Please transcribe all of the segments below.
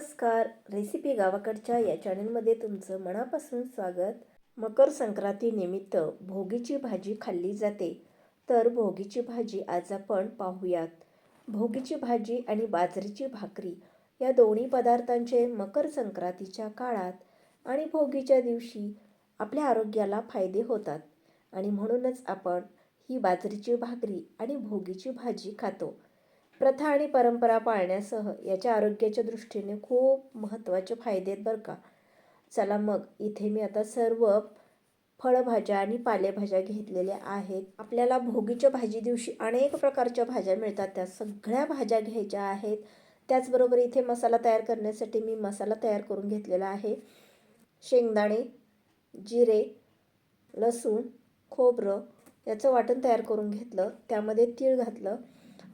नमस्कार. रेसिपी गावाकडच्या या चॅनलमध्ये तुमचं मनापासून स्वागत. मकर संक्रांतीनिमित्त भोगीची भाजी खाल्ली जाते. तर भोगीची भाजी आज आपण पाहूयात. भोगीची भाजी आणि बाजरीची भाकरी या दोन्ही पदार्थांचे मकर संक्रांतीच्या काळात आणि भोगीच्या दिवशी आपल्या आरोग्याला फायदे होतात. आणि म्हणूनच आपण ही बाजरीची भाकरी आणि भोगीची भाजी खातो. प्रथा आणि परंपरा पाळण्यासह याच्या आरोग्याच्या दृष्टीने खूप महत्त्वाचे फायदे आहेत बरं का. चला मग इथे मी आता सर्व फळभाज्या आणि पालेभाज्या घेतलेल्या आहेत. आपल्याला भोगीच्या भाजी दिवशी अनेक प्रकारच्या भाज्या मिळतात. त्या सगळ्या भाज्या घ्यायच्या आहेत. त्याचबरोबर इथे मसाला तयार करण्यासाठी मी मसाला तयार करून घेतलेला आहे. शेंगदाणे जिरे लसूण खोबरं याचं वाटण तयार करून घेतलं. त्यामध्ये तीळ घातलं.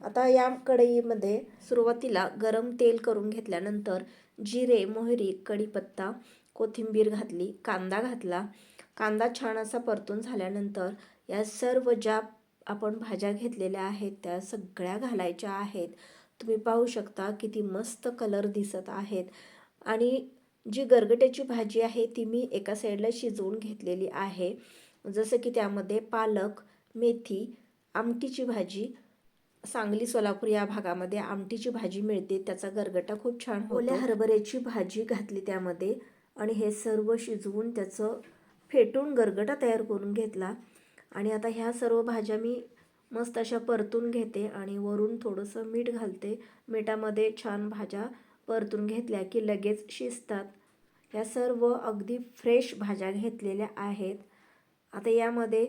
आता या कढईमध्ये सुरुवातीला गरम तेल करून घेतल्यानंतर जिरे मोहरी कढीपत्ता कोथिंबीर घातली कांदा घातला. कांदा छान असा परतून झाल्यानंतर या सर्व ज्या आपण भाज्या घेतलेल्या आहेत त्या सगळ्या घालायच्या आहेत. तुम्ही पाहू शकता किती मस्त कलर दिसत आहेत. आणि जी गरगट्याची भाजी आहे ती मी एका साईडला शिजवून घेतलेली आहे. जसं की त्यामध्ये पालक मेथी आमटीची भाजी सांगली सोलापूर या भागामध्ये आमटीची भाजी मिळते. त्याचा गरगटा खूप छान ओल्या हरभऱ्याची भाजी घातली त्यामध्ये आणि हे सर्व शिजवून त्याचं फेटून गरगटा तयार करून घेतला. आणि आता ह्या सर्व भाज्या मी मस्त अशा परतून घेते आणि वरून थोडंसं मीठ घालते. मिठामध्ये छान भाज्या परतून घेतल्या की लगेच शिजतात. ह्या सर्व अगदी फ्रेश भाज्या घेतलेल्या आहेत. आता यामध्ये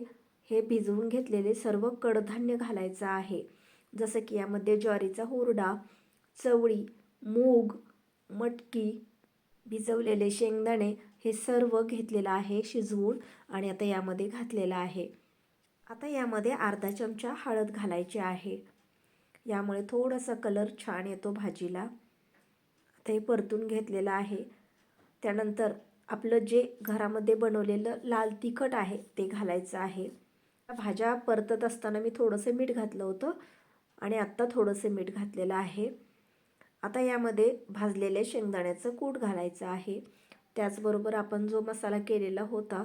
हे भिजवून घेतलेले सर्व कडधान्य घालायचं आहे. जसं की यामध्ये ज्वारीचा हुरडा चवळी मूग मटकी भिजवलेले शेंगदाणे हे सर्व घेतलेलं आहे शिजवून आणि आता यामध्ये घातलेलं आहे. आता यामध्ये अर्धा चमचा हळद घालायची आहे. यामुळे थोडासा कलर छान येतो भाजीला. आता हे परतून घेतलेलं आहे. त्यानंतर आपलं जे घरामध्ये बनवलेलं लाल तिखट आहे ते घालायचं आहे. भाज्या परतत असताना मी थोडंसं मीठ घातलं होतं. आणि आत्ता थोडंसं मीठ घातलेलं आहे. आता यामध्ये भाजलेल्या शेंगदाण्याचं कूट घालायचं आहे. त्याचबरोबर आपण जो मसाला केलेला होता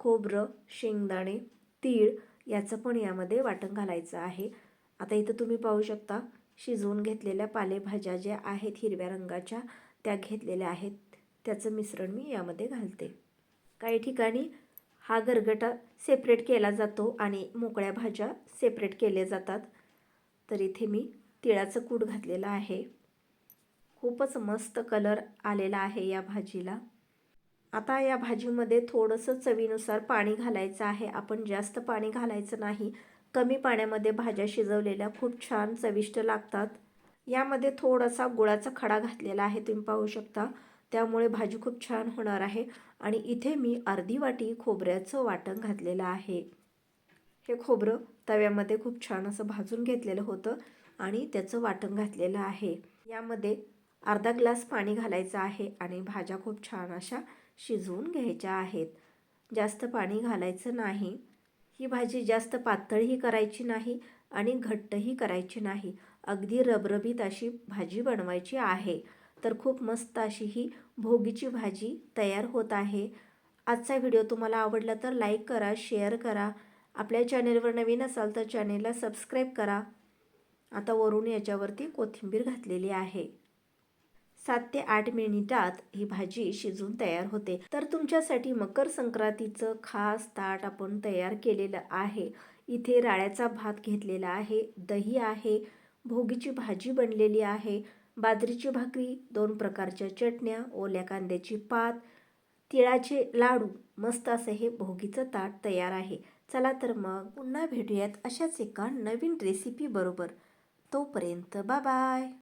खोबरं शेंगदाणे तीळ याचं पण यामध्ये वाटण घालायचं आहे. आता इथं तुम्ही पाहू शकता शिजवून घेतलेल्या पालेभाज्या ज्या आहेत हिरव्या रंगाच्या त्या घेतलेल्या आहेत. त्याचं मिश्रण मी यामध्ये घालते. काही ठिकाणी हा गरगटा सेपरेट केला जातो आणि मोकळ्या भाज्या सेपरेट केल्या जातात. तर इथे मी तिळाचं कूट घातलेलं आहे. खूपच मस्त कलर आलेला आहे या भाजीला. आता या भाजीमध्ये थोडंसं चवीनुसार पाणी घालायचं आहे. आपण जास्त पाणी घालायचं नाही. कमी पाण्यामध्ये भाज्या शिजवलेल्या खूप छान चविष्ट लागतात. यामध्ये थोडासा गुळाचा खडा घातलेला आहे तुम्ही पाहू शकता. त्यामुळे भाजी खूप छान होणार आहे. आणि इथे मी अर्धी वाटी खोबऱ्याचं वाटण घातलेलं आहे. हे खोबरं तव्यामध्ये खूप छान असं भाजून घेतलेलं होतं आणि त्याचं वाटण घातलेलं आहे. यामध्ये अर्धा ग्लास पाणी घालायचं आहे आणि भाज्या खूप छान अशा शिजवून घ्यायच्या आहेत. जास्त पाणी घालायचं नाही. ही भाजी जास्त पातळही करायची नाही आणि घट्टही करायची नाही. अगदी रबरबीत अशी भाजी बनवायची आहे. तर खूप मस्त अशी ही भोगीची भाजी तयार होत आहे. आजचा व्हिडिओ तुम्हाला आवडला तर लाईक करा शेअर करा आपल्या चॅनेलवर नवीन असाल तर चॅनेलला सबस्क्राईब करा. आता वरून याच्यावरती कोथिंबीर घातलेली आहे. सात ते आठ मिनिटात ही भाजी शिजून तयार होते. तर तुमच्यासाठी मकर संक्रांतीचं खास ताट आपण तयार केलेलं आहे. इथे राळ्याचा भात घेतलेला आहे दही आहे भोगीची भाजी बनलेली आहे बाजरीची भाकरी दोन प्रकारच्या चटण्या ओल्या कांद्याची पात तिळाचे लाडू मस्त असं हे भोगीचं ताट तयार आहे. चला तर मग पुन्हा भेटूयात अशाच एका नवीन रेसिपी बरोबर. तोपर्यंत बाय